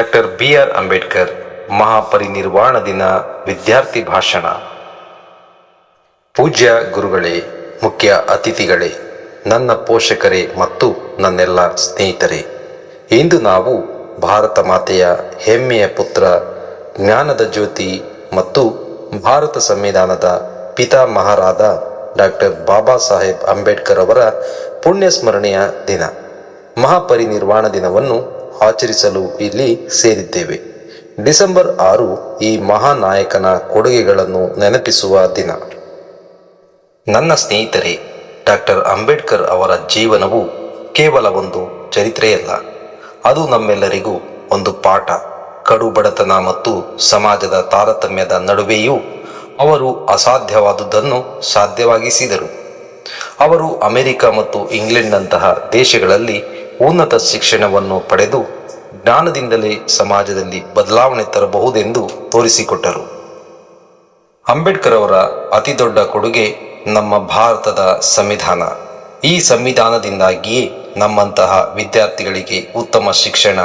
Doctor B R Ambedkar ಮಹಾಪರಿನಿರ್ವಾಣ ದಿನ ವಿದ್ಯಾರ್ಥಿ ಭಾಷಣ. ಪೂಜ್ಯ ಗುರುಗಳೇ, ಮುಖ್ಯ ಅತಿಥಿಗಳೇ, ನನ್ನ ಪೋಷಕರೇ ಮತ್ತು ನನ್ನೆಲ್ಲ ಸ್ನೇಹಿತರೆ, ಇಂದು ನಾವು ಭಾರತ ಮಾತೆಯ ಹೆಮ್ಮೆಯ ಪುತ್ರ ಜ್ಞಾನದ ಜ್ಯೋತಿ ಮತ್ತು ಭಾರತ ಸಂವಿಧಾನದ ಪಿತಾಮಹರಾದ ಡಾಕ್ಟರ್ ಬಾಬಾ ಸಾಹೇಬ್ ಅಂಬೇಡ್ಕರ್ ಅವರ ಪುಣ್ಯಸ್ಮರಣೆಯ ದಿನ. ಮಹಾಪರಿನಿರ್ವಾಣ ದಿನವನ್ನು ಆಚರಿಸಲು ಇಲ್ಲಿ ಸೇರಿದ್ದೇವೆ. ಡಿಸೆಂಬರ್ ಆರು ಈ ಮಹಾನಾಯಕನ ಕೊಡುಗೆಗಳನ್ನು ನೆನಪಿಸುವ ದಿನ. ನನ್ನ ಸ್ನೇಹಿತರೆ, ಡಾಕ್ಟರ್ ಅಂಬೇಡ್ಕರ್ ಅವರ ಜೀವನವು ಕೇವಲ ಒಂದು ಚರಿತ್ರೆಯಲ್ಲ. ಅದು ನಮ್ಮೆಲ್ಲರಿಗೂ ಒಂದು ಪಾಠ. ಕಡು ಬಡತನ ಮತ್ತು ಸಮಾಜದ ತಾರತಮ್ಯದ ನಡುವೆಯೂ ಅವರು ಅಸಾಧ್ಯವಾದುದನ್ನು ಸಾಧ್ಯವಾಗಿಸಿದರು. ಅವರು ಅಮೆರಿಕ ಮತ್ತು ಇಂಗ್ಲೆಂಡ್ನಂತಹ ದೇಶಗಳಲ್ಲಿ ಉನ್ನತ ಶಿಕ್ಷಣವನ್ನು ಪಡೆದು ಜ್ಞಾನದಿಂದಲೇ ಸಮಾಜದಲ್ಲಿ ಬದಲಾವಣೆ ತರಬಹುದೆಂದು ತೋರಿಸಿಕೊಟ್ಟರು. ಅಂಬೇಡ್ಕರ್ ಅವರ ಅತಿದೊಡ್ಡ ಕೊಡುಗೆ ನಮ್ಮ ಭಾರತದ ಸಂವಿಧಾನ. ಈ ಸಂವಿಧಾನದಿಂದಾಗಿಯೇ ನಮ್ಮಂತಹ ವಿದ್ಯಾರ್ಥಿಗಳಿಗೆ ಉತ್ತಮ ಶಿಕ್ಷಣ,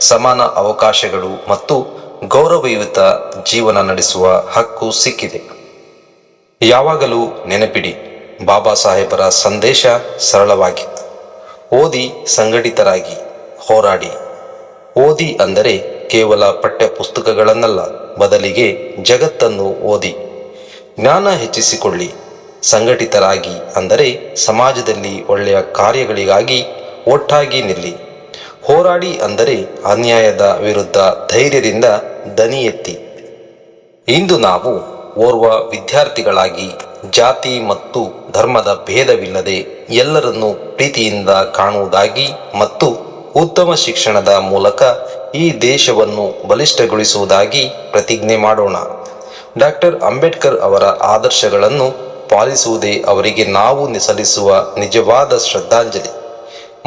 ಸಮಾನ ಅವಕಾಶಗಳು ಮತ್ತು ಗೌರವಯುತ ಜೀವನ ನಡೆಸುವ ಹಕ್ಕು ಸಿಕ್ಕಿದೆ. ಯಾವಾಗಲೂ ನೆನಪಿಡಿ, ಬಾಬಾ ಸಾಹೇಬರ ಸಂದೇಶ ಸರಳವಾಗಿತ್ತು ಓದಿ ಸಂಘಟಿತರಾಗಿ ಹೋರಾಡಿ. ಓದಿ ಅಂದರೆ ಕೇವಲ ಪಠ್ಯಪುಸ್ತಕಗಳನ್ನಲ್ಲ, ಬದಲಿಗೆ ಜಗತ್ತನ್ನು ಓದಿ. ಜ್ಞಾನ ಹೆಚ್ಚಿಸಿಕೊಳ್ಳಿ. ಸಂಘಟಿತರಾಗಿ ಅಂದರೆ ಸಮಾಜದಲ್ಲಿ ಒಳ್ಳೆಯ ಕಾರ್ಯಗಳಿಗಾಗಿ ಒಟ್ಟಾಗಿ ನಿಲ್ಲಿ. ಹೋರಾಡಿ ಅಂದರೆ ಅನ್ಯಾಯದ ವಿರುದ್ಧ ಧೈರ್ಯದಿಂದ ದನಿ ಎತ್ತಿ ಇಂದು ನಾವು ಓರ್ವ ವಿದ್ಯಾರ್ಥಿಗಳಾಗಿ ಜಾತಿ ಮತ್ತು ಧರ್ಮದ ಭೇದವಿಲ್ಲದೆ ಎಲ್ಲರನ್ನೂ ಪ್ರೀತಿಯಿಂದ ಕಾಣುವುದಾಗಿ ಮತ್ತು ಉತ್ತಮ ಶಿಕ್ಷಣದ ಮೂಲಕ ಈ ದೇಶವನ್ನು ಬಲಿಷ್ಠಗೊಳಿಸುವುದಾಗಿ ಪ್ರತಿಜ್ಞೆ ಮಾಡೋಣ. ಡಾಕ್ಟರ್ ಅಂಬೇಡ್ಕರ್ ಅವರ ಆದರ್ಶಗಳನ್ನು ಪಾಲಿಸುವುದೇ ಅವರಿಗೆ ನಾವು ಸಲ್ಲಿಸುವ ನಿಜವಾದ ಶ್ರದ್ಧಾಂಜಲಿ.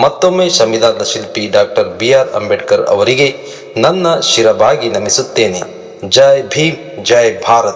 ಮತ್ತೊಮ್ಮೆ ಸಂವಿಧಾನ ಶಿಲ್ಪಿ ಡಾಕ್ಟರ್ ಬಿ ಆರ್ ಅಂಬೇಡ್ಕರ್ ಅವರಿಗೆ ನನ್ನ ಶಿರಬಾಗಿ ನಮಿಸುತ್ತೇನೆ. ಜೈ ಭೀಮ್, ಜೈ ಭಾರತ್.